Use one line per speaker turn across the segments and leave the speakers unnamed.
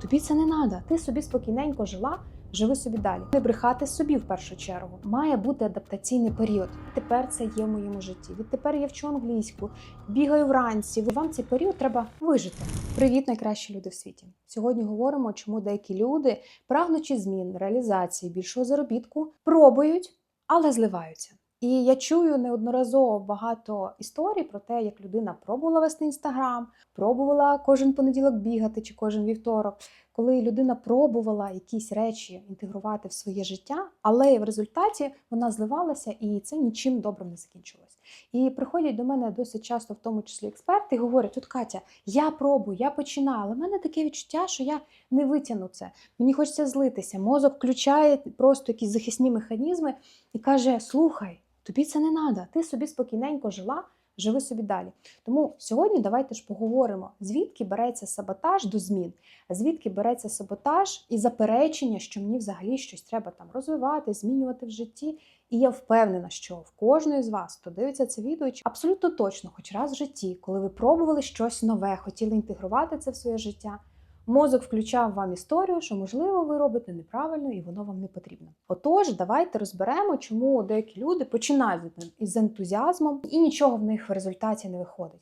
Тобі це не треба. Ти собі спокійненько жила, живи собі далі. Не брехати собі в першу чергу. Має бути адаптаційний період. Тепер це є в моєму житті. Відтепер я вчу англійську, бігаю вранці. Вам цей період треба вижити. Привіт, найкращі люди в світі. Сьогодні говоримо, чому деякі люди, прагнучи змін, реалізації, більшого заробітку, пробують, але зливаються. І я чую неодноразово багато історій про те, як людина пробувала вести інстаграм, пробувала кожен понеділок бігати чи кожен вівторок, коли людина пробувала якісь речі інтегрувати в своє життя, але в результаті вона зливалася і це нічим добрим не закінчилось. І приходять до мене досить часто, в тому числі експерти, і говорять: тут Катя, я пробую, я починаю, але в мене таке відчуття, що я не витягну це. Мені хочеться злитися. Мозок включає просто якісь захисні механізми і каже: Слухай, тобі це не треба, ти собі спокійненько жила. Живи собі далі. Тому сьогодні давайте ж поговоримо, звідки береться саботаж до змін, звідки береться саботаж і заперечення, що мені взагалі щось треба там розвивати, змінювати в житті. І я впевнена, що в кожної з вас, хто дивиться це відео, абсолютно точно, хоч раз в житті, коли ви пробували щось нове, хотіли інтегрувати це в своє життя, мозок включав вам історію, що можливо ви робите неправильно і воно вам не потрібно. Отож, давайте розберемо, чому деякі люди починають із ентузіазмом і нічого в них в результаті не виходить.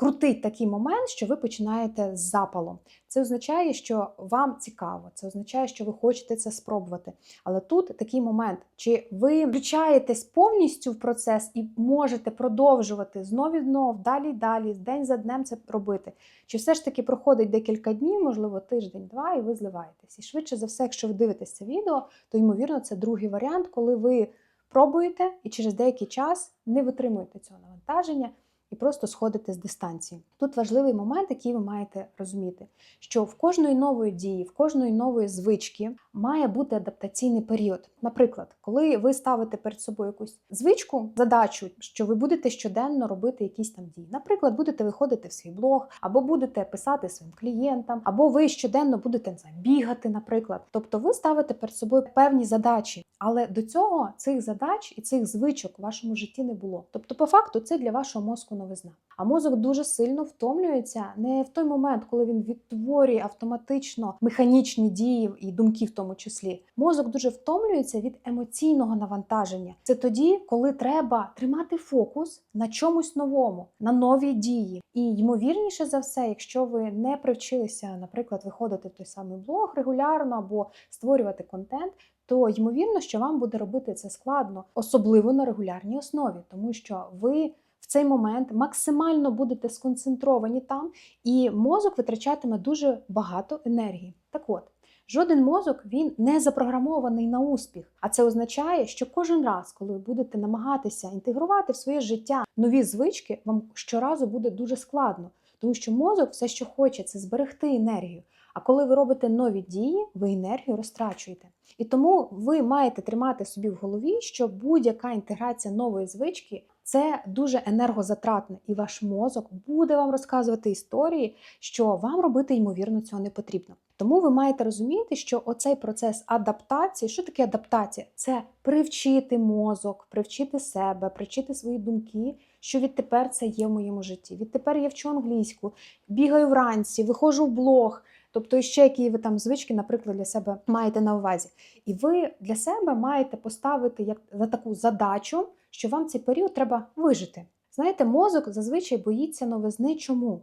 Крутий такий момент, що ви починаєте з запалом. Це означає, що вам цікаво, це означає, що ви хочете це спробувати. Але тут такий момент: чи ви включаєтесь повністю в процес і можете продовжувати знов і знов, далі й далі, день за днем це робити? Чи все ж таки проходить декілька днів, можливо, тиждень-два, і ви зливаєтесь? І швидше за все, якщо ви дивитесь це відео, то ймовірно це другий варіант, коли ви пробуєте і через деякий час не витримуєте цього навантаження і просто сходите з дистанції. Тут важливий момент, який ви маєте розуміти, що в кожної нової дії, в кожної нової звички має бути адаптаційний період. Наприклад, коли ви ставите перед собою якусь звичку, задачу, що ви будете щоденно робити якісь там дії. Наприклад, будете виходити в свій блог, або будете писати своїм клієнтам, або ви щоденно будете бігати, наприклад. Тобто ви ставите перед собою певні задачі, але до цього цих задач і цих звичок в вашому житті не було. Тобто, по факту, це для вашого мозку новизна. А мозок дуже сильно втомлюється не в той момент, коли він відтворює автоматично механічні дії і думки, в тому числі. Мозок дуже втомлюється від емоційного навантаження. Це тоді, коли треба тримати фокус на чомусь новому, на новій дії. І ймовірніше за все, якщо ви не привчилися, наприклад, виходити в той самий блог регулярно або створювати контент. То ймовірно, що вам буде робити це складно, особливо на регулярній основі, тому що ви цей момент максимально будете сконцентровані там, і мозок витрачатиме дуже багато енергії. Так от, жоден мозок він не запрограмований на успіх. А це означає, що кожен раз, коли ви будете намагатися інтегрувати в своє життя нові звички, вам щоразу буде дуже складно, тому що мозок все, що хоче, це зберегти енергію. А коли ви робите нові дії, ви енергію розтрачуєте. І тому ви маєте тримати собі в голові, що будь-яка інтеграція нової звички це дуже енергозатратне, і ваш мозок буде вам розказувати історії, що вам робити, ймовірно, цього не потрібно. Тому ви маєте розуміти, що оцей процес адаптації, що таке адаптація? Це привчити мозок, привчити себе, привчити свої думки, що відтепер це є в моєму житті. Відтепер я вчу англійську, бігаю вранці, виходжу в блог. Тобто, ще які ви там звички, наприклад, для себе маєте на увазі. І ви для себе маєте поставити як за таку задачу, що вам цей період треба вижити. Знаєте, мозок зазвичай боїться новизни. Чому?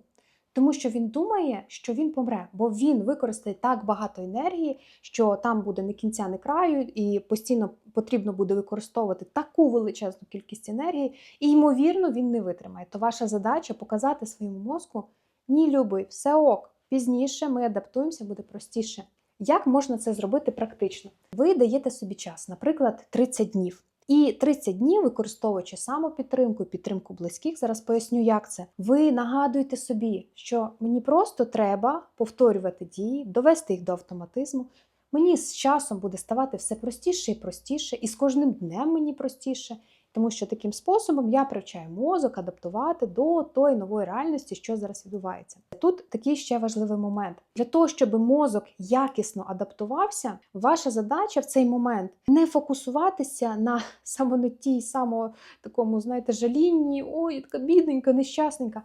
Тому що він думає, що він помре, бо він використає так багато енергії, що там буде не кінця, не краю, і постійно потрібно буде використовувати таку величезну кількість енергії, і ймовірно, він не витримає. То ваша задача показати своєму мозку: ні, любий, все ок. Пізніше ми адаптуємося, буде простіше. Як можна це зробити практично? Ви даєте собі час, наприклад, 30 днів. І 30 днів, використовуючи самопідтримку, підтримку близьких, зараз поясню, як це. Ви нагадуєте собі, що мені просто треба повторювати дії, довести їх до автоматизму. Мені з часом буде ставати все простіше і простіше, і з кожним днем мені простіше. Тому що таким способом я привчаю мозок адаптувати до тої нової реальності, що зараз відбувається. Тут такий ще важливий момент. Для того, щоб мозок якісно адаптувався, ваша задача в цей момент не фокусуватися на самонотій, само такому, знаєте, жалінні, ой, така бідненька, нещасненька.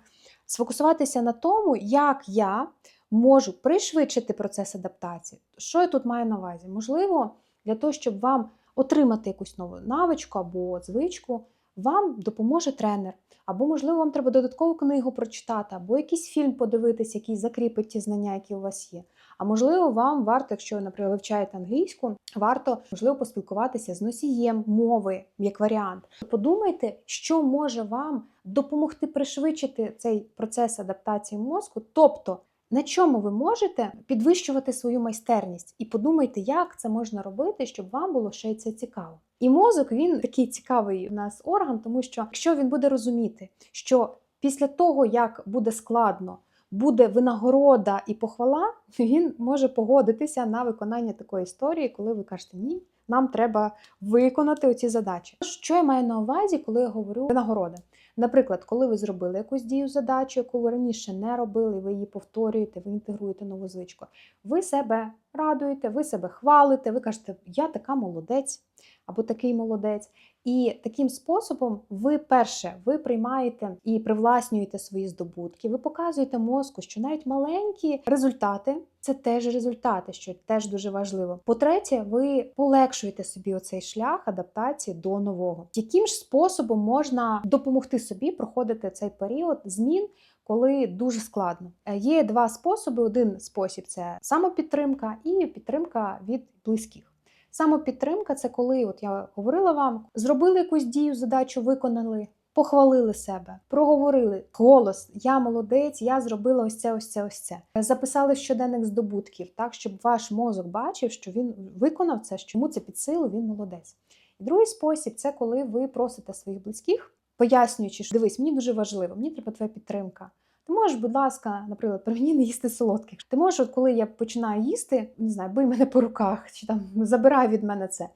Сфокусуватися на тому, як я можу пришвидшити процес адаптації. Що я тут маю на увазі? Можливо, для того, щоб вам отримати якусь нову навичку або звичку, вам допоможе тренер. Або, можливо, вам треба додаткову книгу прочитати, або якийсь фільм подивитись, який закріпить ті знання, які у вас є. А можливо, вам варто, якщо ви, наприклад, вивчаєте англійську, варто можливо поспілкуватися з носієм мови як варіант. Подумайте, що може вам допомогти пришвидшити цей процес адаптації мозку, тобто на чому ви можете підвищувати свою майстерність, і подумайте, як це можна робити, щоб вам було ще й це цікаво. І мозок він такий цікавий у нас орган, тому що якщо він буде розуміти, що після того, як буде складно, буде винагорода і похвала, він може погодитися на виконання такої історії, коли ви кажете ні. Нам треба виконати оці задачі. Що я маю на увазі, коли я говорю винагорода? Наприклад, коли ви зробили якусь дію задачу, яку ви раніше не робили, ви її повторюєте, ви інтегруєте нову звичку. Ви себе радуєте, ви себе хвалите, ви кажете, я така молодець або такий молодець. І таким способом ви перше ви приймаєте і привласнюєте свої здобутки. Ви показуєте мозку, що навіть маленькі результати це теж результати, що теж дуже важливо. По-третє, ви полегшуєте собі оцей шлях адаптації до нового. Яким ж способом можна допомогти собі проходити цей період змін? Коли дуже складно. Е, Є два способи. Один спосіб це самопідтримка і підтримка від близьких. Самопідтримка це коли, от я говорила вам, зробили якусь дію, задачу, виконали, похвалили себе, проговорили голос, я молодець, я зробила ось це, ось це, ось це. Записали в щоденник здобутків, так, щоб ваш мозок бачив, що він виконав це, що йому це під силу, він молодець. І другий спосіб це коли ви просите своїх близьких, пояснюючи, що дивись, мені дуже важливо, мені треба твоя підтримка. Ти можеш, будь ласка, наприклад, при мені не їсти солодких. Ти можеш, от коли я починаю їсти, не знаю, бий мене по руках чи там забирай від мене це.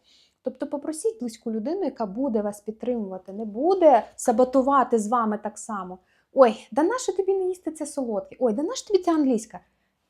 Тобто попросіть близьку людину, яка буде вас підтримувати, не буде саботувати з вами так само. Ой, да нащо тобі не їсти це солодке? Ой, да нащо тобі ця англійська?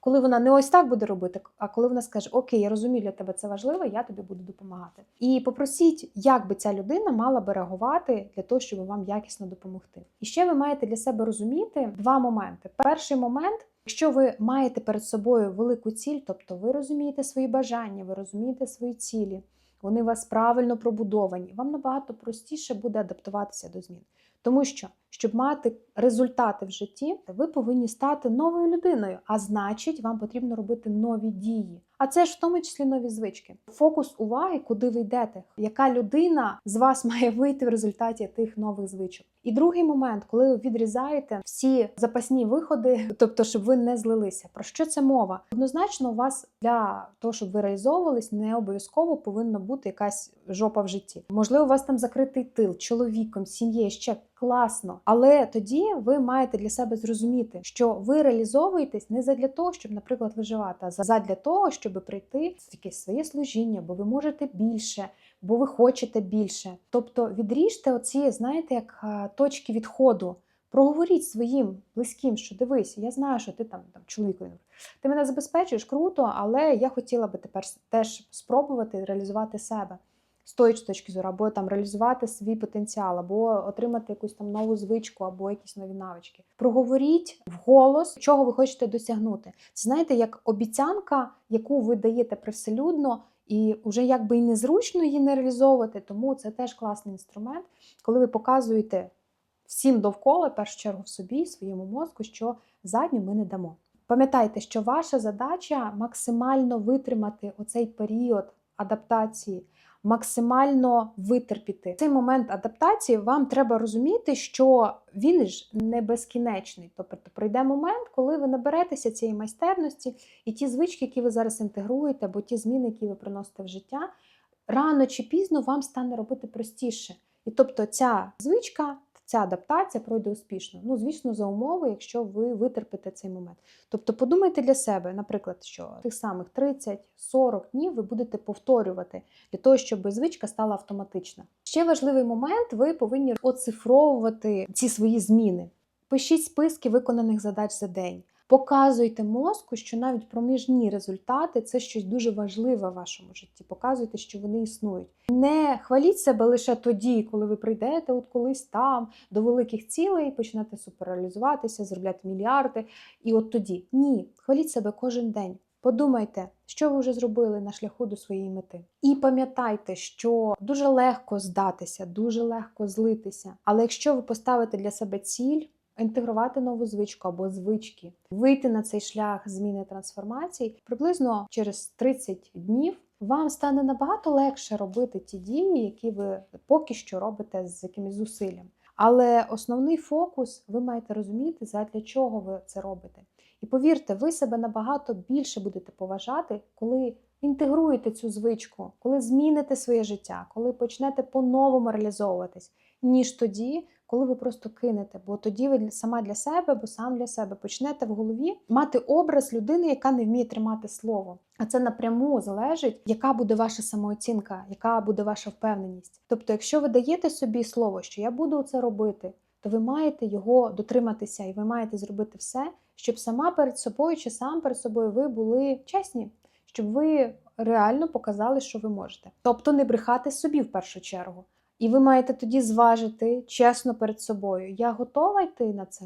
Коли вона не ось так буде робити, а коли вона скаже, Окей, я розумію, для тебе це важливо, я тобі буду допомагати. І попросіть, як би ця людина мала би реагувати для того, щоб вам якісно допомогти. І ще ви маєте для себе розуміти два моменти. Перший момент. Якщо ви маєте перед собою велику ціль, тобто ви розумієте свої бажання, ви розумієте свої цілі, вони у вас правильно пробудовані, вам набагато простіше буде адаптуватися до змін. Тому що, щоб мати результати в житті, ви повинні стати новою людиною, а значить, вам потрібно робити нові дії. А це ж в тому числі нові звички. Фокус уваги, куди ви йдете, яка людина з вас має вийти в результаті тих нових звичок. І другий момент, коли ви відрізаєте всі запасні виходи, тобто, щоб ви не злилися. Про що це мова? Однозначно, у вас для того, щоб ви реалізовувались, не обов'язково повинна бути якась жопа в житті. Можливо, у вас там закритий тил чоловіком, сім'єю ще класно. Але тоді ви маєте для себе зрозуміти, що ви реалізовуєтесь не задля того, щоб, наприклад, виживати, а задля того, щоб прийти в якесь своє служіння, бо ви можете більше. Бо ви хочете більше. Тобто відріжте оці, знаєте, як точки відходу. Проговоріть своїм близьким, що дивись, я знаю, що ти там, там чоловікові, ти мене забезпечуєш круто, але я хотіла би тепер теж спробувати реалізувати себе з тої точки зору, або там реалізувати свій потенціал, або отримати якусь там нову звичку, або якісь нові навички. Проговоріть вголос, чого ви хочете досягнути. Це знаєте, як обіцянка, яку ви даєте привселюдно. І вже якби і незручно її не реалізовувати, тому це теж класний інструмент, коли ви показуєте всім довкола, в першу чергу в собі, своєму мозку, що задню ми не дамо. Пам'ятайте, що ваша задача максимально витримати оцей період адаптації, максимально витерпіти. Цей момент адаптації вам треба розуміти, що він ж не безкінечний. Тобто прийде момент, коли ви наберетеся цієї майстерності, і ті звички, які ви зараз інтегруєте, або ті зміни, які ви приносите в життя, рано чи пізно вам стане робити простіше. І тобто ця звичка. Ця адаптація пройде успішно. Ну, звісно, за умови, якщо ви витерпите цей момент. Тобто подумайте для себе, наприклад, що тих самих 30-40 днів ви будете повторювати для того, щоб звичка стала автоматична. Ще важливий момент: ви повинні оцифровувати ці свої зміни. Пишіть списки виконаних задач за день. Показуйте мозку, що навіть проміжні результати це щось дуже важливе в вашому житті. Показуйте, що вони існують. Не хваліть себе лише тоді, коли ви прийдете, от колись там до великих цілей, почнете суперреалізуватися, заробляти мільярди. І от тоді ні, хваліть себе кожен день. Подумайте, що ви вже зробили на шляху до своєї мети. І пам'ятайте, що дуже легко здатися, дуже легко злитися. Але якщо ви поставите для себе ціль, інтегрувати нову звичку або звички, вийти на цей шлях зміни трансформацій, приблизно через 30 днів вам стане набагато легше робити ті дії, які ви поки що робите з якимись зусиллям. Але основний фокус ви маєте розуміти, задля чого ви це робите. І повірте, ви себе набагато більше будете поважати, коли інтегруєте цю звичку, коли зміните своє життя, коли почнете по-новому реалізовуватись, ніж тоді, коли ви просто кинете. Бо тоді ви сама для себе, або сам для себе почнете в голові мати образ людини, яка не вміє тримати слово. А це напряму залежить, яка буде ваша самооцінка, яка буде ваша впевненість. Тобто, якщо ви даєте собі слово, що я буду це робити, то ви маєте його дотриматися, і ви маєте зробити все, щоб сама перед собою чи сам перед собою ви були чесні, щоб ви реально показали, що ви можете. Тобто не брехати собі в першу чергу. І ви маєте тоді зважити чесно перед собою: я готова йти на це.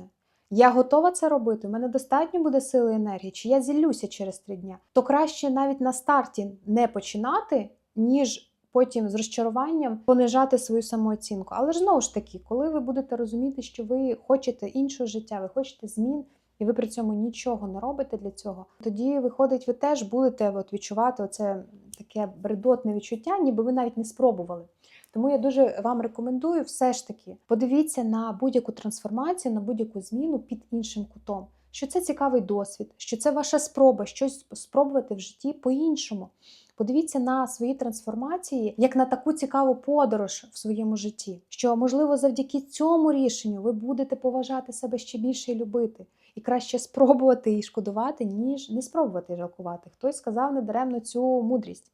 Я готова це робити. У мене достатньо буде сили і енергії, чи я зіллюся через три дня. То краще навіть на старті не починати, ніж потім з розчаруванням понижати свою самооцінку. Але ж знову ж таки, коли ви будете розуміти, що ви хочете іншого життя, ви хочете змін, і ви при цьому нічого не робите для цього, тоді виходить, ви теж будете от відчувати оце таке бредотне відчуття, ніби ви навіть не спробували. Тому я дуже вам рекомендую все ж таки подивіться на будь-яку трансформацію, на будь-яку зміну під іншим кутом. Що це цікавий досвід, що це ваша спроба щось спробувати в житті по-іншому. Подивіться на свої трансформації як на таку цікаву подорож в своєму житті. Що, можливо, завдяки цьому рішенню ви будете поважати себе ще більше і любити. І краще спробувати і шкодувати, ніж не спробувати і жалкувати. Хтось сказав недаремно цю мудрість.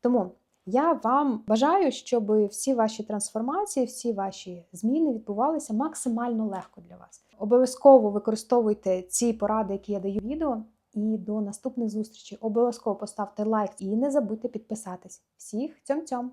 Тому я вам бажаю, щоб всі ваші трансформації, всі ваші зміни відбувалися максимально легко для вас. Обов'язково використовуйте ці поради, які я даю відео. І до наступних зустрічей. Обов'язково поставте лайк і не забудьте підписатись. Всіх цьом-цьом!